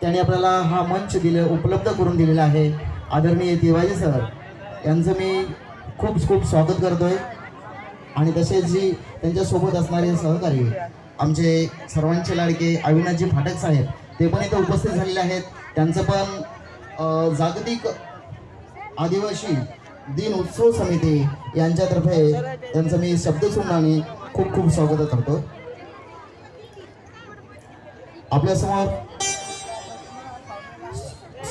त्यांनी आपल्याला हा मंच दिले उपलब्ध करून दिलेला आहे. आदरणीय दिवाजी सर यांचं मी खूप खूप स्वागत करतोय. आणि तसेच जी त्यांच्यासोबत असणारे सहकारी आमचे सर्वांचे लाडके अविनाशजी फाटक साहेब ते पण इथे उपस्थित झालेले आहेत. त्यांचं पण जागतिक आदिवासी दिन उत्सव समिती यांच्यातर्फे त्यांचं मी शब्द शब्दसुमनाने खूप खूप स्वागत करतो आपल्यासमोर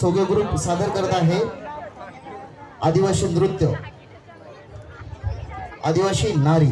सोगे ग्रुप सादर करत आहे. आदिवासी नृत्य. आदिवासी नारी.